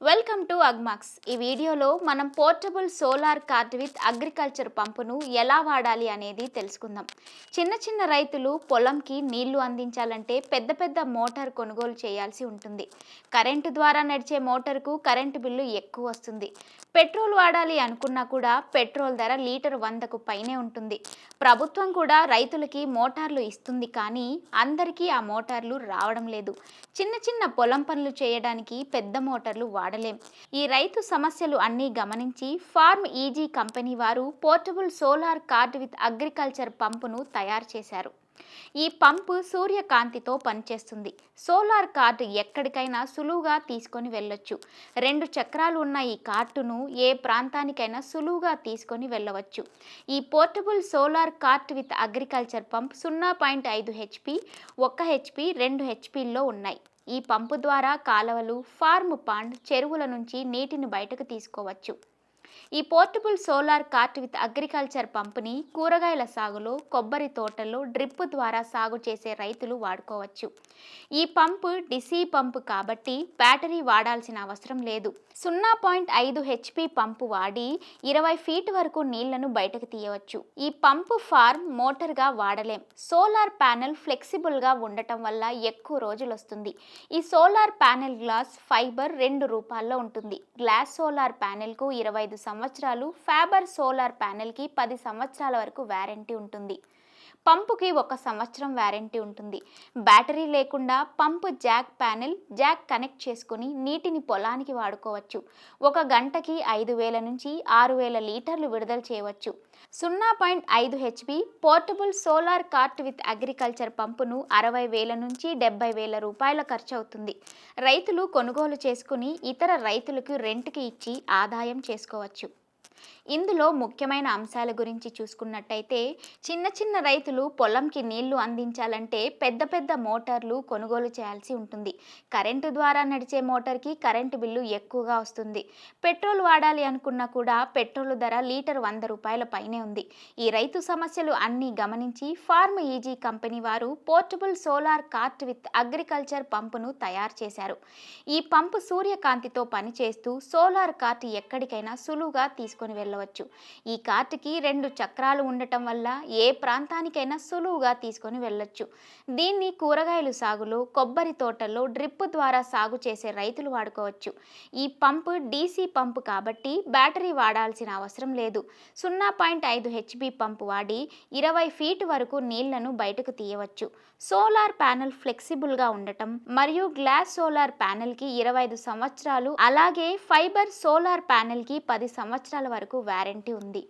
Welcome to Agmax ఈ వీడియోలో మనం portable solar cart with agriculture పంపును ఎలా వాడాలి అనేది తెలుసుకుందాం. చిన్న చిన్న రైతులు పొలంకి నీళ్ళు అందించాలంటే పెద్ద పెద్ద మోటార్ కొనుగోలు చేయాల్సి ఉంటుంది. కరెంటు ద్వారా నడిచే మోటార్కు కరెంటు బిల్లు ఎక్కువ వస్తుంది. పెట్రోల్ వాడాలి అనుకున్నా కూడా పెట్రోల్ ధర లీటర్ వందకు పైనే ఉంటుంది. ప్రభుత్వం కూడా రైతులకి మోటార్లు ఇస్తుంది కానీ అందరికీ ఆ మోటార్లు రావడం లేదు. చిన్న చిన్న పొలం పనులు చేయడానికి పెద్ద మోటార్లు వాడలేం. ఈ రైతు సమస్యలు అన్నీ గమనించి ఫార్మ్ ఈజీ కంపెనీ వారు portable solar cart with agriculture పంపును తయారు చేశారు. ఈ పంపు సూర్యకాంతితో పనిచేస్తుంది. సోలార్ కార్డు ఎక్కడికైనా సులువుగా తీసుకొని వెళ్ళొచ్చు. రెండు చక్రాలు ఉన్న ఈ కార్టును ఏ ప్రాంతానికైనా సులువుగా తీసుకొని వెళ్ళవచ్చు. ఈ portable solar cart with agriculture pump సున్నా పాయింట్ ఐదు హెచ్పి ఒక్క హెచ్పి రెండు హెచ్పిల్లో ఉన్నాయి. ఈ పంపు ద్వారా కాలవలు ఫార్మ్ పాండ్ చెరువుల నుంచి నీటిని బయటకు తీసుకోవచ్చు. ఈ portable solar cart with agriculture పంపిణీ కూరగాయల సాగులో కొబ్బరి తోటల్లో డ్రిప్ ద్వారా సాగు చేసే రైతులు వాడుకోవచ్చు. ఈ పంపు డిసి పంపు కాబట్టి బ్యాటరీ వాడాల్సిన అవసరం లేదు. సున్నా పాయింట్ ఐదు హెచ్పి పంపు వాడి ఇరవై ఫీట్ వరకు నీళ్ళను బయటకు తీయవచ్చు. ఈ పంపు ఫార్మ్ మోటార్గా వాడలేం. సోలార్ ప్యానెల్ ఫ్లెక్సిబుల్గా ఉండటం వల్ల ఎక్కువ రోజులు వస్తుంది ఈ సోలార్ ప్యానెల్ గ్లాస్ ఫైబర్ రెండు రూపాల్లో ఉంటుంది. గ్లాస్ సోలార్ ప్యానెల్కు ఇరవై ఐదు సంవత్సరాలు ఫ్యాబర్ సోలార్ ప్యానెల్కి పది సంవత్సరాల వరకు వ్యారంటీ ఉంటుంది. పంపుకి ఒక సంవత్సరం వ్యారంటీ ఉంటుంది. బ్యాటరీ లేకుండా pump jack panel jack connect చేసుకుని నీటిని పొలానికి వాడుకోవచ్చు. ఒక గంటకి ఐదు వేల నుంచి ఆరు వేల లీటర్లు విడుదల చేయవచ్చు. సున్నా పాయింట్ ఐదు HP portable solar cart with agriculture పంపును అరవై వేల నుంచి డెబ్బై వేల రూపాయల ఖర్చు అవుతుంది రైతులు కొనుగోలు చేసుకుని ఇతర రైతులకు రెంట్కి ఇచ్చి ఆదాయం చేసుకోవచ్చు. ఇందులో ముఖ్యమైన అంశాల గురించి చూసుకున్నట్టయితే చిన్న చిన్న రైతులు పొలంకి నీళ్ళు అందించాలంటే పెద్ద పెద్ద మోటార్లు కొనుగోలు చేయాల్సి ఉంటుంది. కరెంటు ద్వారా నడిచే మోటార్కి కరెంటు బిల్లు ఎక్కువగా వస్తుంది. పెట్రోల్ వాడాలి అనుకున్నా కూడా పెట్రోల్ ధర లీటర్ వంద రూపాయల పైనే ఉంది. ఈ రైతు సమస్యలు అన్నీ గమనించి ఫార్మ్ ఈజీ కంపెనీ వారు portable solar cart with agriculture పంపును తయారు చేశారు. ఈ పంపు సూర్యకాంతితో పనిచేస్తూ సోలార్ కార్ట్ ఎక్కడికైనా సులువుగా తీసుకొని వెళ్ళవచ్చు. ఈ కార్ట్కి రెండు చక్రాలు ఉండటం వల్ల ఏ ప్రాంతానికైనా సులువుగా తీసుకొని వెళ్ళొచ్చు. దీన్ని కూరగాయలు సాగులో కొబ్బరి తోటల్లో డ్రిప్ ద్వారా సాగు చేసే రైతులు వాడుకోవచ్చు. ఈ పంపు డీసీ పంపు కాబట్టి బ్యాటరీ వాడాల్సిన అవసరం లేదు. సున్నా పాయింట్ ఐదు హెచ్బీ పంపు వాడి ఇరవై ఫీట్ వరకు నీళ్ళను బయటకు తీయవచ్చు. సోలార్ ప్యానెల్ ఫ్లెక్సిబుల్గా ఉండటం మరియు గ్లాస్ సోలార్ ప్యానెల్కి ఇరవై ఐదు సంవత్సరాలు అలాగే ఫైబర్ సోలార్ ప్యానెల్కి పది సంవత్సరాల వరకు వారంటీ ఉంది.